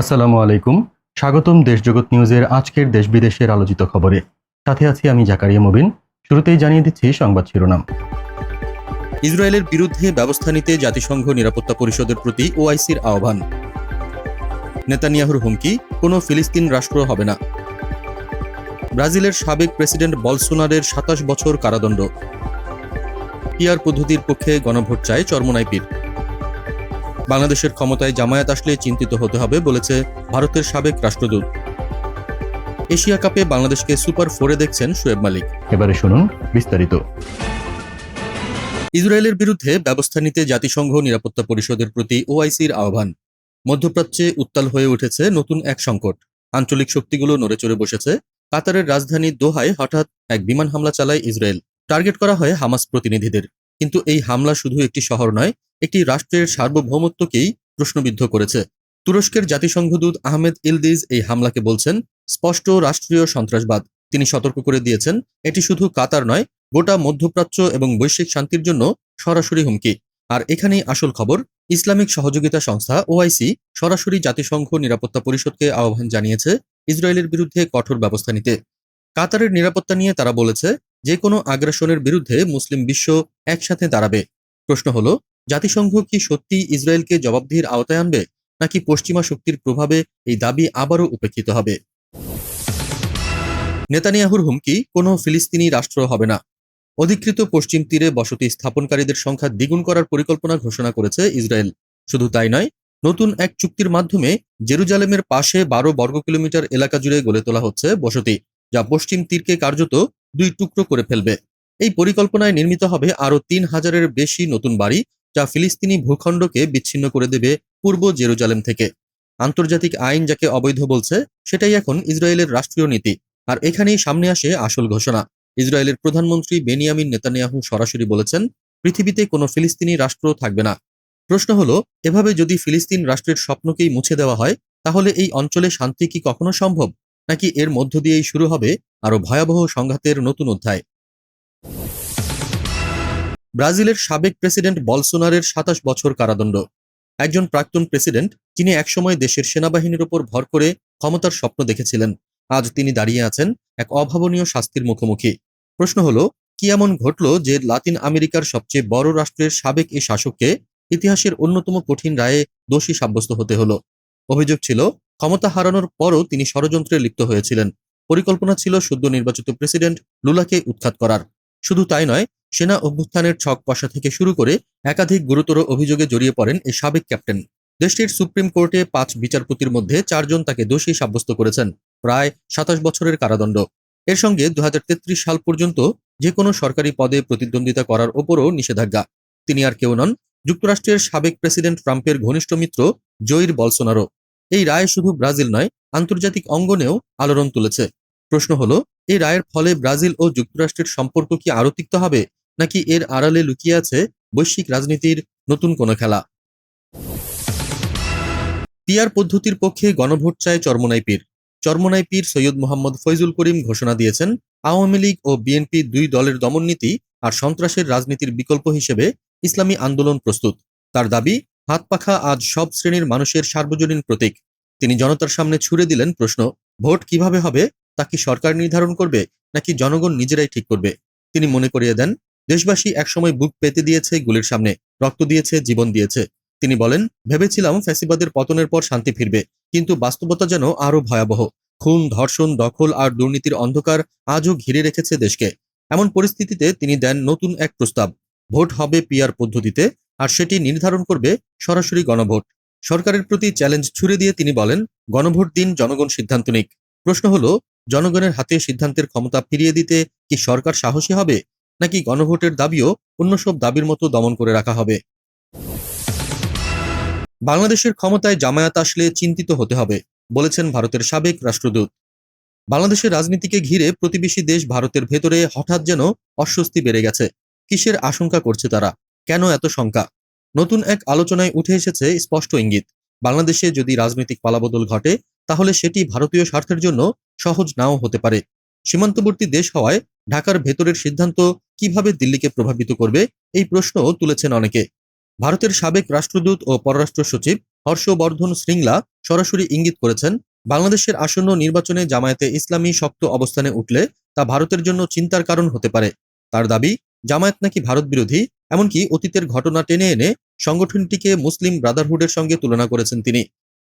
আসসালামু আলাইকুম। স্বাগতম দেশজগৎ নিউজের আজকের দেশ বিদেশের আলোচিত খবরে। সাথে আছি আমি জাকারিয়া মুবিন। শুরুতেই জানিয়ে দিচ্ছি সংবাদ শিরোনাম। ইসরায়েলের বিরুদ্ধে ব্যবস্থা নিতে জাতিসংঘ নিরাপত্তা পরিষদের প্রতি ওআইসির আহ্বান। নেতানিয়াহুর হুমকি, কোনো ফিলিস্তিন রাষ্ট্র হবে না। ব্রাজিলের সাবেক প্রেসিডেন্ট বলসোনারের সাতাশ বছর কারাদণ্ড। পিয়ার পদ্ধতির পক্ষে গণভোট চায় চরমনাই পীর। বাংলাদেশের ক্ষমতায় জামায়াত আসলে চিন্তিত হতে হবে বলেছে ভারতের সাবেক রাষ্ট্রদূত। এশিয়া কাপে বাংলাদেশকে সুপার ফোরে দেখছেন শোয়েব মালিক। এবারে শুনুন বিস্তারিত। ইসরায়েলের বিরুদ্ধে ব্যবস্থা নিতে জাতিসংঘ নিরাপত্তা পরিষদের প্রতি ওআইসির আহ্বান। মধ্যপ্রাচ্যে উত্তাল হয়ে উঠেছে নতুন এক সংকট। আঞ্চলিক শক্তিগুলো নড়েচড়ে বসেছে। কাতারের রাজধানী দোহায় হঠাৎ এক বিমান হামলা চালায় ইসরায়েল। টার্গেট করা হয় হামাস প্রতিনিধিদের। কিন্তু এই হামলা শুধু একটি শহর নয় একটি রাষ্ট্রের সার্বভৌমত্বকেই প্রশ্নবিদ্ধ করেছে। তুরস্কের জাতিসংঘ দূত আহমেদ ইলদিজ এই হামলাকে বলছেন, স্পষ্ট রাষ্ট্রীয় সন্ত্রাসবাদ। তিনি সতর্ক করে দিয়েছেন, এটি শুধু কাতার নয়, গোটা মধ্যপ্রাচ্য এবং বৈশ্বিক শান্তির জন্য সরাসরি হুমকি। আর এখানেই আসল খবর, ইসলামিক সহযোগিতা সংস্থা ওআইসি সরাসরি জাতিসংঘ নিরাপত্তা পরিষদকে আহ্বান জানিয়েছে ইসরায়েলের বিরুদ্ধে কঠোর ব্যবস্থা নিতে। কাতারের নিরাপত্তা নিয়ে তারা বলেছে, যে কোনো আগ্রাসনের বিরুদ্ধে মুসলিম বিশ্ব একসাথে দাঁড়াবে। প্রশ্ন হলো জাতিসংঘ কি সত্যি ইসরায়েলকে জবাবদিহির আওতায় আনবে, নাকি পশ্চিমা শক্তির প্রভাবে এই দাবি আবারও উপেক্ষিত হবে? নেতানিয়াহুর হুমকি, কোনো ফিলিস্তিনি রাষ্ট্র হবে না। অধিকৃত পশ্চিম তীরে বসতি স্থাপনকারীদের সংখ্যা দ্বিগুণ করার পরিকল্পনা ঘোষণা করেছে ইসরায়েল। শুধু তাই নয়, নতুন এক চুক্তির মাধ্যমে জেরুজালেমের পাশে বারো বর্গ কিলোমিটার এলাকা জুড়ে গড়ে তোলা হচ্ছে বসতি, যা পশ্চিম তীরকে কার্যত দুই টুকরো করে ফেলবে। এই পরিকল্পনায় নির্মিত হবে আরও তিন হাজারের বেশি নতুন বাড়ি যা ফিলিস্তিনি ভূখণ্ডকে বিচ্ছিন্ন করে দেবে পূর্ব জেরুজালেম থেকে। আন্তর্জাতিক আইন যাকে অবৈধ বলছে, সেটাই এখন ইসরায়েলের রাষ্ট্রীয় নীতি। আর এখানেই সামনে আসে আসল ঘোষণা। ইসরায়েলের প্রধানমন্ত্রী বেনিয়ামিন নেতানিয়াহু সরাসরি বলেছেন, পৃথিবীতে কোনো ফিলিস্তিনি রাষ্ট্র থাকবে না। প্রশ্ন হলো, এভাবে যদি ফিলিস্তিন রাষ্ট্রের স্বপ্নকেই মুছে দেওয়া হয়, তাহলে এই অঞ্চলে শান্তি কি কখনো সম্ভব? নাকি এর মধ্য দিয়েই শুরু হবে আরও ভয়াবহ সংঘাতের নতুন অধ্যায়? ব্রাজিলের সাবেক প্রেসিডেন্ট বলসোনারের সাতাশ বছর কারাদণ্ড। একজন প্রাক্তন প্রেসিডেন্ট যিনি একসময় দেশের সেনাবাহিনীর ওপর ভর করে ক্ষমতার স্বপ্ন দেখেছিলেন। আজ তিনি দাঁড়িয়ে আছেন এক অভাবনীয় শাস্তির মুখোমুখি। প্রশ্ন হলো, কি এমন ঘটল যে লাতিন আমেরিকার সবচেয়ে বড় রাষ্ট্রের সাবেক এই শাসককে ইতিহাসের অন্যতম কঠিন রায়ে দোষী সাব্যস্ত হতে হলো? অভিযোগ ছিল, ক্ষমতা হারানোর পরও তিনি ষড়যন্ত্রে লিপ্ত হয়েছিলেন। পরিকল্পনা ছিল সদ্য নির্বাচিত প্রেসিডেন্ট লুলাকে উৎখাত করার। শুধু তাই নয় সেনা অভ্যুত্থানের ছক কষা থেকে শুরু করে একাধিক গুরুতর অভিযোগে জড়িয়ে পড়েন এই সাবেক ক্যাপ্টেন। দেশটির সুপ্রিম কোর্টে পাঁচ বিচারপতির মধ্যে চারজন তাকে দোষী সাব্যস্ত করেছেন, প্রায় সাতাশ বছরের কারাদণ্ড। এর সঙ্গে দু হাজার তেত্রিশ সাল পর্যন্ত যে কোনো সরকারি পদে প্রতিদ্বন্দ্বিতা করার ওপরও নিষেধাজ্ঞা। তিনি আর কেউ নন, যুক্তরাষ্ট্রের সাবেক প্রেসিডেন্ট ট্রাম্পের ঘনিষ্ঠ মিত্র জয়ীর বলসোনারো। এই রায় শুধু ব্রাজিল নয়, আন্তর্জাতিক অঙ্গনেও আলোড়ন তুলেছে। প্রশ্ন হলো এই রায়ের ফলে ব্রাজিল ও যুক্তরাষ্ট্রের সম্পর্ক কি আরও তিক্ত হবে, নাকি এর আড়ালে লুকিয়ে আছে বৈশ্বিক রাজনীতির নতুন কোনো খেলা? পিয়ার পদ্ধতির পক্ষে গণভোট চায় চরমনাই পীর পীর সৈয়দ মোহাম্মদ ফৈজুল করিম ঘোষণা দিয়েছেন, আওয়ামী লীগ ও বিএনপি দুই দলের দমননীতি আর সন্ত্রাসের রাজনীতির বিকল্প হিসেবে ইসলামী আন্দোলন প্রস্তুত। তার দাবি, হাত পাখা আজ সব শ্রেণির মানুষের সার্বজনীন প্রতীক। তিনি জনতার সামনে ছুড়ে দিলেন প্রশ্ন, ভোট কীভাবে হবে তা কি সরকার নির্ধারণ করবে, নাকি জনগণ নিজেরাই ঠিক করবে? তিনি মনে করিয়ে দেন, দেশবাসী একসময় বুক পেতে দিয়েছে গুলির সামনে, রক্ত দিয়েছে, জীবন দিয়েছে। তিনি বলেন, ভেবেছিলাম ফ্যাসিবাদের পতনের পর শান্তি ফিরবে, কিন্তু বাস্তবতা যেন আরও ভয়াবহ। খুন, ধর্ষণ, দখল আর দুর্নীতির অন্ধকার আজও ঘিরে রেখেছে দেশকে। এমন পরিস্থিতিতে তিনি দেন নতুন এক প্রস্তাব, ভোট হবে পিয়ার পদ্ধতিতে, আর সেটি নির্ধারণ করবে সরাসরি গণভোট। সরকারের প্রতি চ্যালেঞ্জ ছুড়ে দিয়ে তিনি বলেন, গণভোট দিন জনগণ সিদ্ধান্ত নিক। প্রশ্ন হলো জনগণের হাতে সিদ্ধান্তের ক্ষমতা ফিরিয়ে দিতে কি সরকার সাহসী হবে? নাকি গণভোটের দাবিও অন্য সব দাবির মতো দমন করে রাখা হবে? বাংলাদেশের ক্ষমতায় জামায়াত আসলে চিন্তিত হতে হবে, বলেছেন ভারতের সাবেক রাষ্ট্রদূত। বাংলাদেশের রাজনীতিকে ঘিরে প্রতিবেশী দেশ ভারতের ভেতরে হঠাৎ যেন অস্বস্তি বেড়ে গেছে। কিসের আশঙ্কা করছে তারা? কেন এত শঙ্কা? নতুন এক আলোচনায় উঠে এসেছে স্পষ্ট ইঙ্গিত। বাংলাদেশে যদি রাজনৈতিক পালাবদল ঘটে তাহলে সেটি ভারতীয় স্বার্থের জন্য সহজ নাও হতে পারে। সীমান্তবর্তী দেশ হওয়ায় ঢাকার ভেতরের সিদ্ধান্ত কীভাবে দিল্লিকে প্রভাবিত করবে, এই প্রশ্নও তুলেছেন অনেকে। ভারতের সাবেক রাষ্ট্রদূত ও পররাষ্ট্র সচিব হর্ষবর্ধন শ্রিংলা সরাসরি ইঙ্গিত করেছেন, বাংলাদেশের আসন্ন নির্বাচনে জামায়াতে ইসলামী শক্ত অবস্থানে উঠলে তা ভারতের জন্য চিন্তার কারণ হতে পারে। তার দাবি, জামায়াত নাকি ভারত বিরোধী, এমনকি অতীতের ঘটনা টেনে এনে সংগঠনটিকে মুসলিম ব্রাদারহুডের সঙ্গে তুলনা করেছেন তিনি।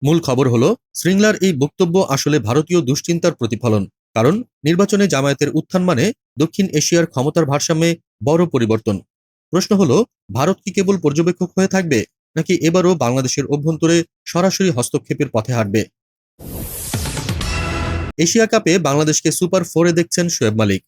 মূল খবর হলো শ্রিংলার এই বক্তব্য আসলে ভারতীয় দুশ্চিন্তার প্রতিফলন। কারণ, নির্বাচনে জামায়াতের উত্থান মানে দক্ষিণ এশিয়ার ক্ষমতার ভারসাম্যে বড় পরিবর্তন। প্রশ্ন হলো, ভারত কি কেবল পর্যবেক্ষক হয়ে থাকবে, নাকি এবারও বাংলাদেশের অভ্যন্তরে সরাসরি হস্তক্ষেপের পথে হাঁটবে? এশিয়া কাপে বাংলাদেশকে সুপার ফোরে দেখছেন শোয়েব মালিক।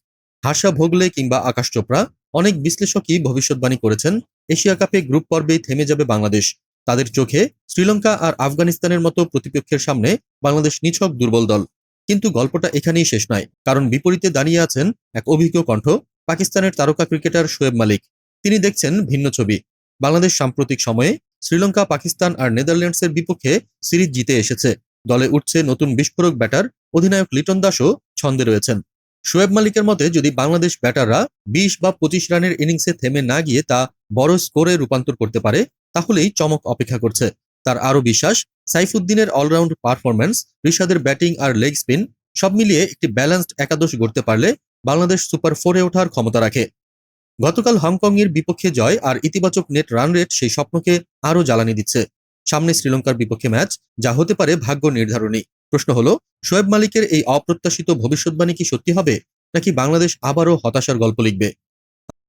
হাসা ভোগলে কিংবা আকাশ চোপড়া, অনেক বিশ্লেষকই ভবিষ্যৎবাণী করেছেন, এশিয়া কাপে গ্রুপ পর্বেই থেমে যাবে বাংলাদেশ। তাদের চোখে শ্রীলঙ্কা আর আফগানিস্তানের মতো প্রতিপক্ষের সামনে বাংলাদেশ নিছক দুর্বল দল। কিন্তু গল্পটা এখানেই শেষ নয়, কারণ বিপরীতে দাঁড়িয়ে আছেন এক অভিজ্ঞ কণ্ঠ, পাকিস্তানের তারকা ক্রিকেটার শোয়েব মালিক। তিনি দেখছেন ভিন্ন ছবি। বাংলাদেশ সাম্প্রতিক সময়ে শ্রীলঙ্কা, পাকিস্তান আর নেদারল্যান্ডসের বিপক্ষে সিরিজ জিতে এসেছে। দলে উঠছে নতুন বিস্ফোরক ব্যাটার, অধিনায়ক লিটন দাসও ছন্দে রয়েছেন। শোয়েব মালিকের মতে, যদি বাংলাদেশ ব্যাটাররা বিশ বা পঁচিশ রানের ইনিংসে থেমে না গিয়ে তা বড় স্কোরে রূপান্তর করতে পারে তাহলেই চমক অপেক্ষা করছে। তার আরও বিশ্বাস, সাইফুদ্দিনের অলরাউন্ড পারফরম্যান্স ঋষাদের ব্যাটিং আর লেগ স্পিন সব মিলিয়ে একটি ব্যালেন্সড একাদশ গড়তে পারলে বাংলাদেশ সুপার ফোরে ওঠার ক্ষমতা রাখে। গতকাল হংকংয়ের বিপক্ষে জয় আর ইতিবাচক নেট রান রেট সেই স্বপ্নকে আরও জ্বালানি দিচ্ছে। সামনে শ্রীলঙ্কার বিপক্ষে ম্যাচ যা হতে পারে ভাগ্য নির্ধারণী। প্রশ্ন হলো, শোয়েব মালিকের এই অপ্রত্যাশিত ভবিষ্যৎবাণী কি সত্যি হবে, নাকি বাংলাদেশ আবারও হতাশার গল্প লিখবে?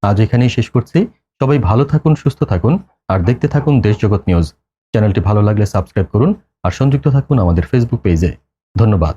আজ এখানেই শেষ করছি। সবাই ভালো থাকুন, সুস্থ থাকুন, আর দেখতে থাকুন দেশ জগৎ নিউজ। চ্যানেলটি ভালো লাগলে সাবস্ক্রাইব করুন, আর সংযুক্ত থাকুন আমাদের ফেসবুক পেজে ধন্যবাদ।